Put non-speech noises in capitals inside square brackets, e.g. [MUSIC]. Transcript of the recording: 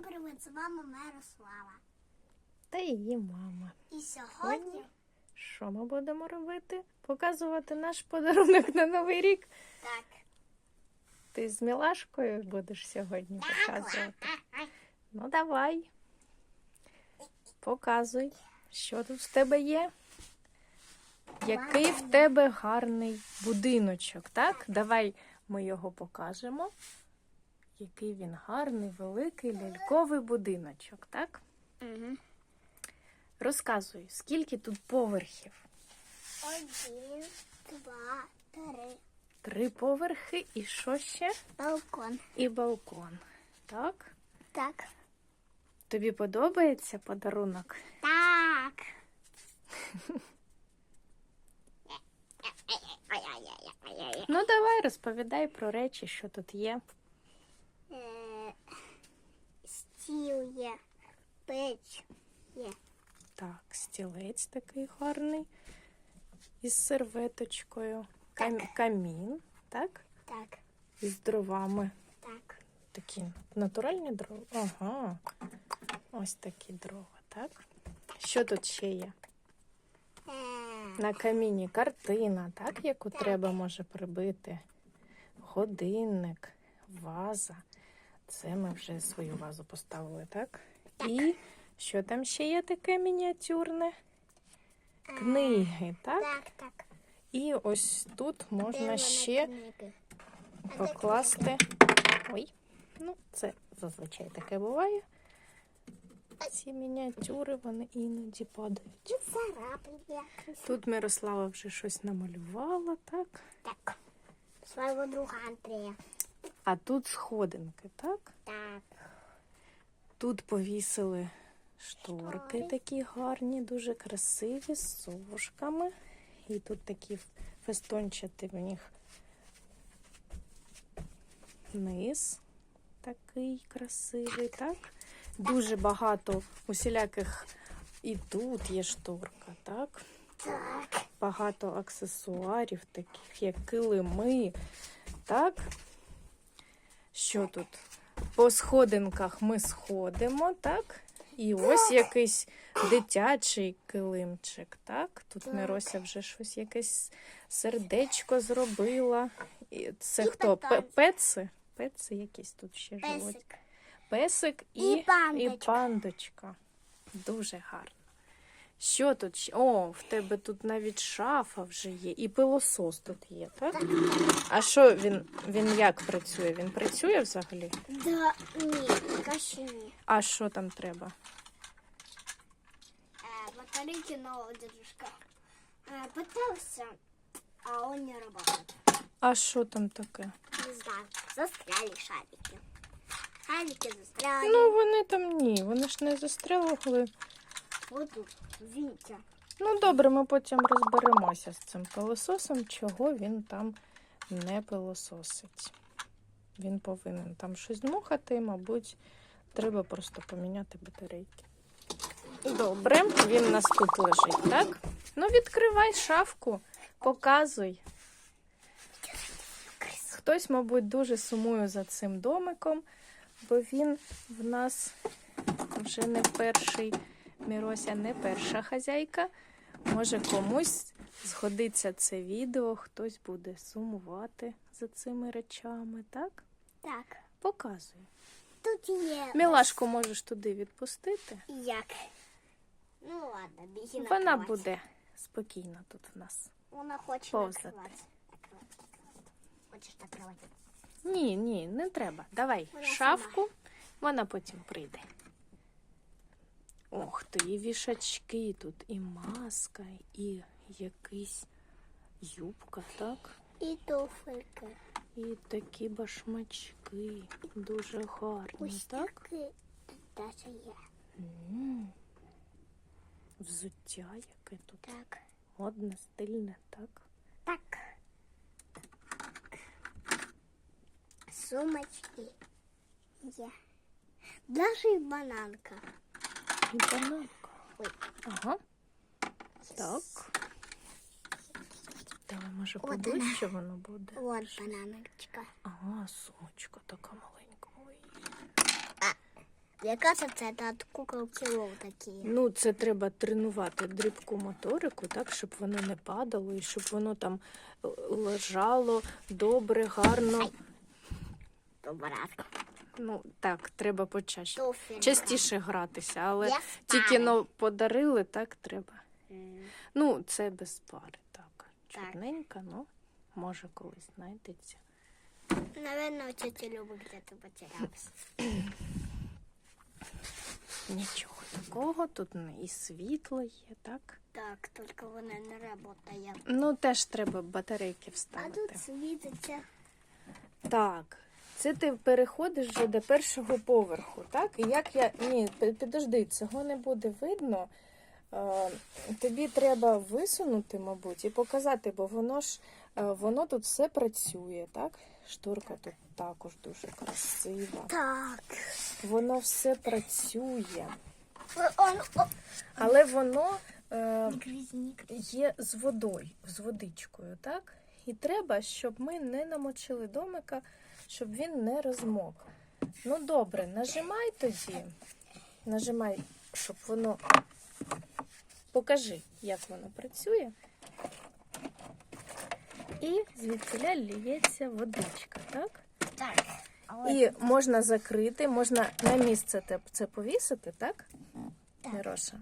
Всім привіт, з вами Мирослава. Та її мама. І сьогодні Що ми будемо робити? Показувати наш подарунок на Новий рік. так. Ти з Мілашкою будеш сьогодні показувати. Ну, давай. Показуй, що тут в тебе є. Який в тебе гарний будиночок, так? Давай ми його покажемо. Який він гарний, великий, ляльковий будиночок, так? Угу. Розказуй, скільки тут поверхів? Один, два, три. Три поверхи і що ще? Балкон. І балкон. Так? Так. Тобі подобається подарунок? Так. Ну, давай розповідай про речі, що тут є. Е, Стіл є. Печ є. Так, стілець такий гарний. Із серветочкою. Кам- камін, так? Так. Із дровами. Так. Такі натуральні дрова. Ага. Ось такі дрова, так? Що тут ще є? Е, На каміні картина, так, яку треба може прибити. Годинник, ваза. Це ми вже свою вазу поставили, так? І що там ще є таке мініатюрне? Книги, так? Так, так. І ось тут можна ще покласти. Ой, ну це зазвичай таке буває. Ці мініатюри вони іноді падають. Тут Мирослава вже щось намалювала, так? Так. Свого друга Андрея. А тут сходинки, так? Так. Тут повісили шторки такі гарні, дуже красиві, з совушками. І тут такі фестончати в них низ такий красивий, так? Дуже багато усіляких і тут є шторка, так? Так. Багато аксесуарів, таких як килими, так? Що тут? По сходинках ми сходимо, так? І ось якийсь дитячий килимчик, так? Тут Так. Мирося вже щось якесь сердечко зробила. І це І хто? Пе- питання. Пеци? Пеци якісь тут ще живуть. Песик. Песик і, І пандочка. і пандочка. Дуже гарно. Що тут? ще? О, в тебе тут навіть шафа вже є, і пилосос тут є, так? А що він, він як працює? Він працює взагалі? Да, ні, каші ні. А що там треба? Э, батарейки нового дедушка э, пытался, а он не работает. А що там таке? Не знаю, застряли шарики. Шарики застряли. Ну, вони там ні, вони ж не застрелили. Тут, видите. Ну, добре, ми потім розберемося з цим пилососом, чого він там не пилососить. Він повинен там щось дмухати, мабуть, треба просто поміняти батарейки. Добре, він у нас тут лежить, так? Ну, відкривай шафку, показуй. Хтось, мабуть, дуже сумує за цим домиком, бо він в нас вже не перший. Мірося не перша хазяйка. Може, комусь згодиться це відео, хтось буде сумувати за цими речами, так? Так, Показуй. тут є. Мілашку можеш туди відпустити. Як? Ну ладно, біги на Вона кровать. буде спокійно тут в нас. Вона хоче повзати. накривати. Хочеш накривати? Ні, ні, не треба. Давай Вона шафку, вона потім прийде. Ох ти, і вішачки тут, і маска, і якийсь юбка, так? І туфельки. І такі башмачки. Дуже гарні, Ось так? такі. Даже є. М. Взуття яке тут. Так. Модне, стильне, так? Так. Сумочки є. Даже і бананка. І Ага. Так. Давай, може, поближче воно буде. Вот бананочка. Ага, сумочка така маленька. Мне кажется, это от куколки Лол такие. Ну, це треба тренувати дрібку моторику, так, щоб воно не падало і щоб воно там е, лежало добре, гарно. Дубравка. Ну, так, треба почаще. Туфель. Частіше гратися, але тільки ну, подарили, так треба. М, Ну, це без пари, так. Так. Чорненька, ну, може колись знайдеться. Наверное, тетя Люба где-то потерялась. [COUGHS] Нічого такого, тут і світло є, так? Так, только вона не работає. Ну, теж треба батарейки А вставити. тут світиться. Так, це ти переходиш вже до першого поверху, так? І як я. Ні, підожди, цього не буде видно. Е, тобі треба висунути, мабуть, і показати, бо воно ж е, воно тут все працює, так? Шторка тут також дуже красива. Так. Воно все працює. Але воно е, є з водою, з водичкою, так? І треба, щоб ми не намочили домика, щоб він не розмок. Ну добре, нажимай тоді. Нажимай, щоб воно. Покажи, як воно працює. І звідсіля ліється водичка, так? Так. І можна закрити, можна на місце це повісити, так? Так. Мироша?